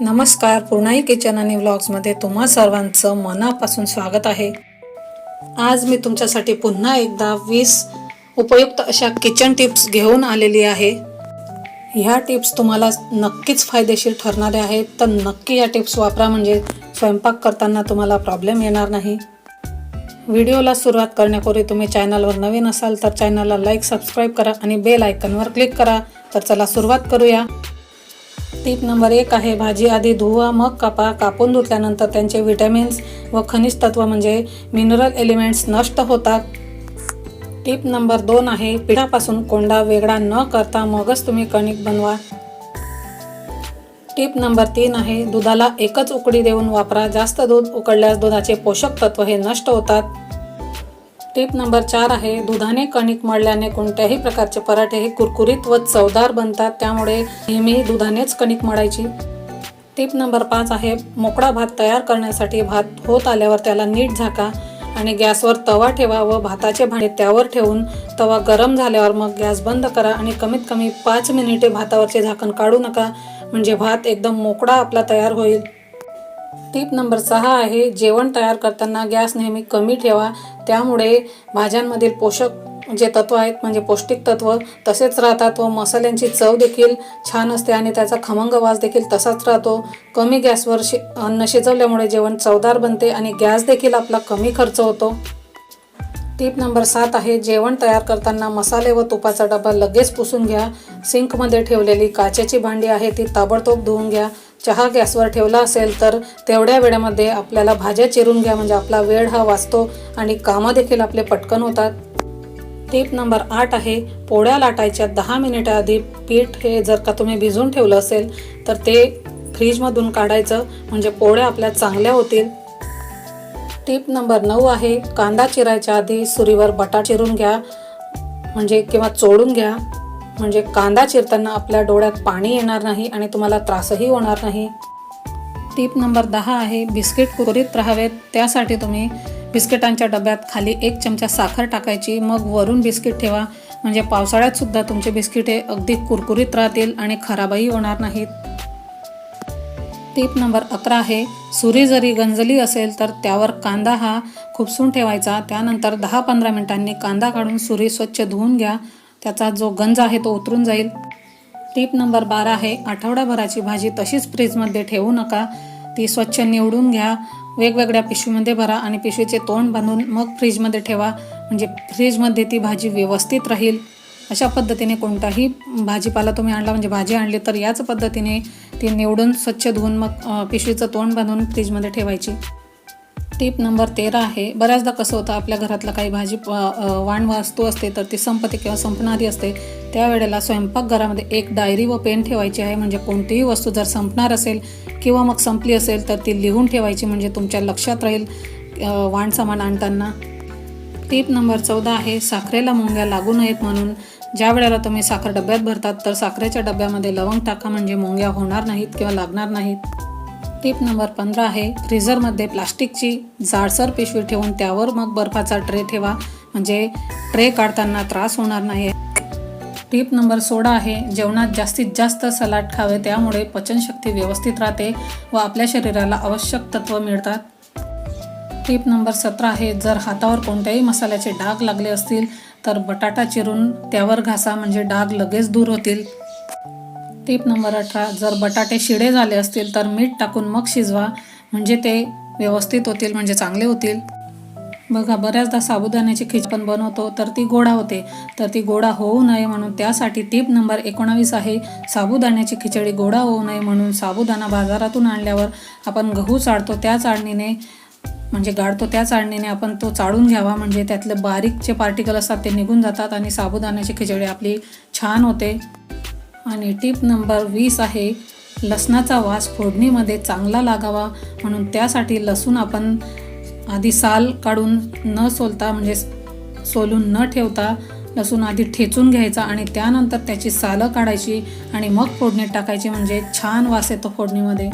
नमस्कार पूर्णाई किचन आणि व्लॉग्समध्ये तुम्हा सर्वांचं मनापासून स्वागत आहे. आज मी तुमच्यासाठी पुन्हा एकदा वीस उपयुक्त अशा किचन टिप्स घेऊन आलेली आहे. ह्या टिप्स तुम्हाला नक्कीच फायदेशीर ठरणाऱ्या आहेत. तर नक्की या टिप्स वापरा म्हणजे स्वयंपाक करताना तुम्हाला प्रॉब्लेम येणार नाही. व्हिडिओला सुरुवात करण्यापूर्वी तुम्ही चॅनलवर नवीन असाल तर चॅनलला लाईक सबस्क्राईब करा आणि बेल आयकनवर क्लिक करा. तर चला सुरुवात करूया. टीप नंबर एक आहे भाजी आधी धुवा मग कापा. कापून धुतल्यानंतर त्यांचे व्हिटॅमिन्स व खनिज तत्व म्हणजे मिनरल एलिमेंट्स नष्ट होतात. टीप नंबर दोन आहे पिठापासून कोंडा वेगळा न करता मगच तुम्ही कणिक बनवा. टीप नंबर तीन आहे दुधाला एकच उकडी देऊन वापरा. जास्त दूध उकडल्यास दुधाचे पोषक तत्व हे नष्ट होतात. टीप नंबर चार आहे दुधाने कणिक मळल्याने कोणत्याही प्रकारचे पराठे हे कुरकुरीत व चवदार बनतात त्यामुळे नेहमी दुधानेच कणिक मळायची. टीप नंबर पाच आहे मोकळा भात तयार करण्यासाठी भात होत आल्यावर त्याला नीट झाका आणि गॅसवर तवा ठेवा व भाताचे भांडे त्यावर ठेवून तवा गरम झाल्यावर मग गॅस बंद करा आणि कमीत कमी पाच मिनिटे भातावरचे झाकण काढू नका म्हणजे भात एकदम मोकळा आपला तयार होईल. टीप नंबर सहा आहे जेवण तयार करताना गॅस नेहमी कमी ठेवा. त्यामुळे भाज्यांमधील पोषक जे तत्व आहेत म्हणजे पौष्टिक तत्व तसेच राहतात व मसाल्यांची चव देखील छान असते आणि त्याचा खमंग वास देखील तसाच राहतो. कमी गॅसवर शि अन्न शिजवल्यामुळे जेवण चवदार बनते आणि गॅस देखील आपला कमी खर्च होतो. टीप नंबर सात आहे जेवण तयार करताना मसाले व तुपाचा डबा लगेच पुसून घ्या. सिंकमध्ये ठेवलेली काचेची भांडी आहे ती ताबडतोब धुवून घ्या. चहा गॅसवर ठेवला असेल तर तेवढ्या वेळेमध्ये आपल्याला भाज्या चिरून घ्या म्हणजे आपला वेळ हा वाचतो आणि कामं देखील आपले पटकन होतात. टीप नंबर आठ आहे पोळ्या लाटायच्या दहा मिनिटाआधी पीठ हे जर का तुम्ही भिजून ठेवलं असेल तर ते फ्रीजमधून काढायचं म्हणजे पोळ्या आपल्या चांगल्या होतील. टीप नंबर नऊ आहे कांदा चिरायच्या आधी सुरीवर बटा चिरून घ्या म्हणजे किंवा चोळून घ्या. म्हणजे कांदा चिरताना आपल्या डोळ्यात पाणी येणार नाही आणि तुम्हाला त्रासही होणार नाही. टीप नंबर दहा आहे बिस्किट कुरकुरीत राहावेत. त्यासाठी तुम्ही बिस्किटांच्या डब्यात खाली एक चमचा साखर टाकायची मग वरून बिस्किट ठेवा. म्हणजे पावसाळ्यात सुद्धा तुमचे बिस्किट हे अगदी कुरकुरीत राहतील आणि खराबही होणार नाहीत. टीप नंबर अकरा आहे सुरी जरी गंजली असेल तर त्यावर कांदा हा खुपसून ठेवायचा. त्यानंतर दहा पंधरा मिनिटांनी कांदा काढून सुरी स्वच्छ धुवून घ्या. त्याचा जो गंज आहे तो उतरून जाईल. टीप नंबर बारा आहे आठवड्याभराची भाजी तशीच फ्रीजमध्ये ठेवू नका. ती स्वच्छ निवडून घ्या. वेगवेगळ्या पिशवीमध्ये भरा आणि पिशवीचे तोंड बांधून मग फ्रीजमध्ये ठेवा. म्हणजे फ्रीजमध्ये ती भाजी व्यवस्थित राहील. अशा पद्धतीने कोणताही भाजीपाला तुम्ही आणला म्हणजे भाजी आणली तर याच पद्धतीने ती निवडून स्वच्छ धुवून मग पिशवीचं तोंड बांधून फ्रीजमध्ये ठेवायची. टीप नंबर तेरा आहे. बऱ्याचदा कसं होतं आपल्या घरातलं काही भाजी वाण वास्तू असते तर ती संपते किंवा संपणारी असते. त्यावेळेला स्वयंपाकघरामध्ये एक डायरी व पेन ठेवायची आहे. म्हणजे कोणतीही वस्तू जर संपणार असेल किंवा मग संपली असेल तर ती लिहून ठेवायची म्हणजे तुमच्या लक्षात राहील वाण सामान आणताना. टीप नंबर चौदा आहे साखरेला मुंग्या लागू नयेत म्हणून. ज्या वेळेला तुम्ही साखर डब्यात भरतात तर साखरेच्या डब्यामध्ये लवंग टाका म्हणजे मुंग्या होणार नाहीत किंवा लागणार नाहीत. टीप नंबर पंधरा आहे फ्रीझरमध्ये प्लास्टिकची जाडसर पिशवी ठेवून त्यावर मग बर्फाचा ट्रे ठेवा म्हणजे ट्रे काढताना त्रास होणार नाही. टीप नंबर सोळा आहे जेवणात जास्तीत जास्त सलाड खावे त्यामुळे पचनशक्ती व्यवस्थित राहते व आपल्या शरीराला आवश्यक तत्व मिळतात. टीप नंबर सतरा आहे जर हातावर कोणत्याही मसाल्याचे डाग लागले असतील तर बटाटा चिरून त्यावर घासा म्हणजे डाग लगेच दूर होतील. टीप नंबर अठरा जर बटाटे शिडे झाले असतील तर मीठ टाकून मग शिजवा म्हणजे ते व्यवस्थित होतील म्हणजे चांगले होतील. बघा बऱ्याचदा साबुदाण्याची खिच पण बनवतो तर ती गोडा होते. तर ती गोडा होऊ नये म्हणून त्यासाठी टीप नंबर एकोणावीस आहे. साबुदाण्याची खिचडी गोडा होऊ नये म्हणून साबुदाणा बाजारातून आणल्यावर आपण गहू चाळतो त्या चाळणीने म्हणजे गाडतो त्या चाळणीने आपण तो चाळून घ्यावा म्हणजे त्यातले बारीक जे पार्टिकल असतात ते निघून जातात आणि साबुदाण्याची खिचडी आपली छान होते. आणि टीप नंबर वीस आहे लसणाचा वास फोडणीमध्ये चांगला लागावा म्हणून त्यासाठी लसूण आपण आधी साल काढून न सोलता म्हणजे सोलून न ठेवता लसूण आधी ठेचून घ्यायचा आणि त्यानंतर त्याची सालं काढायची आणि मग फोडणीत टाकायची म्हणजे छान वास येतो फोडणीमध्ये.